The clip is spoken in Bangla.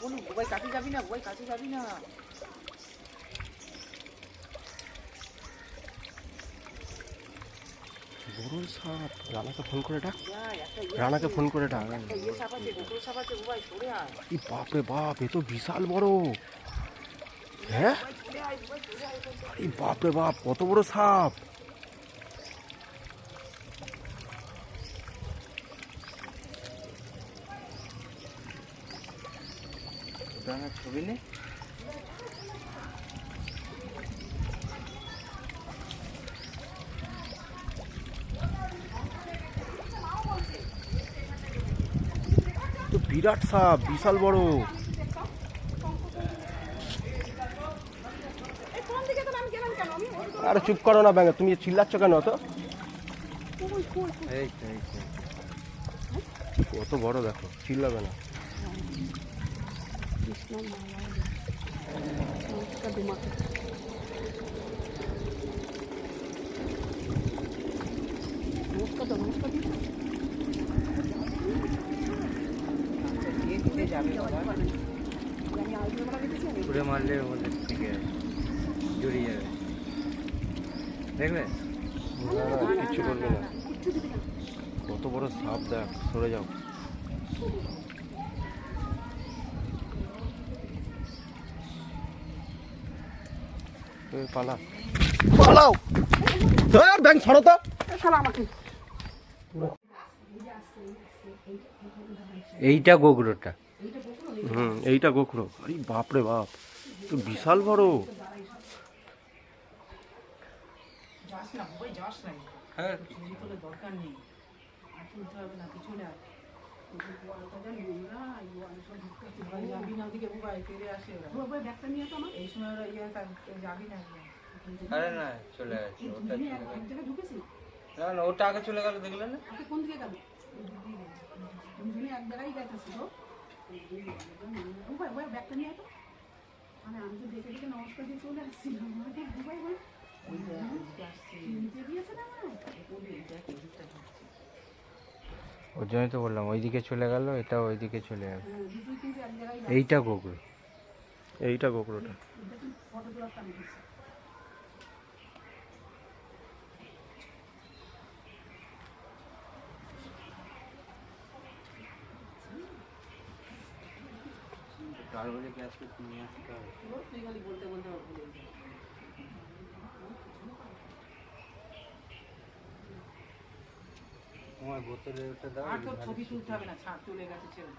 বলু গোবাই কাছে যাবি না গোবাই কাছে যাবি না। বড় সাপ রানাকে ফোন করে ডাক। ইয়ে রানাকে ফোন করে ডাক। ইয়ে বাপরে বাপ এ তো বিশাল বড়। হ্যাঁ? বাপরে বাপ কত বড় সাপ। ছবি নে। তো বিরাট সাপ বিশাল বড়। আরে চুপ করো না ব্যাঙে তুমি চিল্লাচ্ছ কেন তো এই তো, কত বড় দেখো চিল্লাবে না। আচ্ছা, দিয়ে দিতে যাবে বাবা। ছুঁড়ে মারলে ওদের থেকে জড়িয়ে যাবে দেখলে না না কিচ্ছু করবে না কত বড় সাপ দেখ সরে যাও পালা পালাও। ধর ব্যাং ছাড়ো তো। এইটা গোগরোটা হুম এইটা গোখরো। আরে বাপরে বাপ তো বিশাল বড়। যাস না যাস না। হ্যাঁ। দরকার নেই। আর তুলতে হবে না কিছু না গোবাই যাবি না ওদিকে গোবাই ফিরে আসে ওরা এই সময় ওরা ইয়ে থাকতে যাবি না আরে না চলে গেছে ওটা চলে গেছে না না ওটা আগে চলে গেল দেখলে না ওর জন্যই তো বললাম ওইদিকে চলে গেল এটা ওইদিকে চলে গেল এইটা গোগরো এইটা গোখরোটা তার বলে গ্যাস নিয়ে আসতে হবে? তুই খালি বলতে বলতে ওর ভুলে যাবি। তোমার বোতলে ওটা দাও আর তোর ছবি তুলতে হবে না ছাড় চলে গেছে ছেলে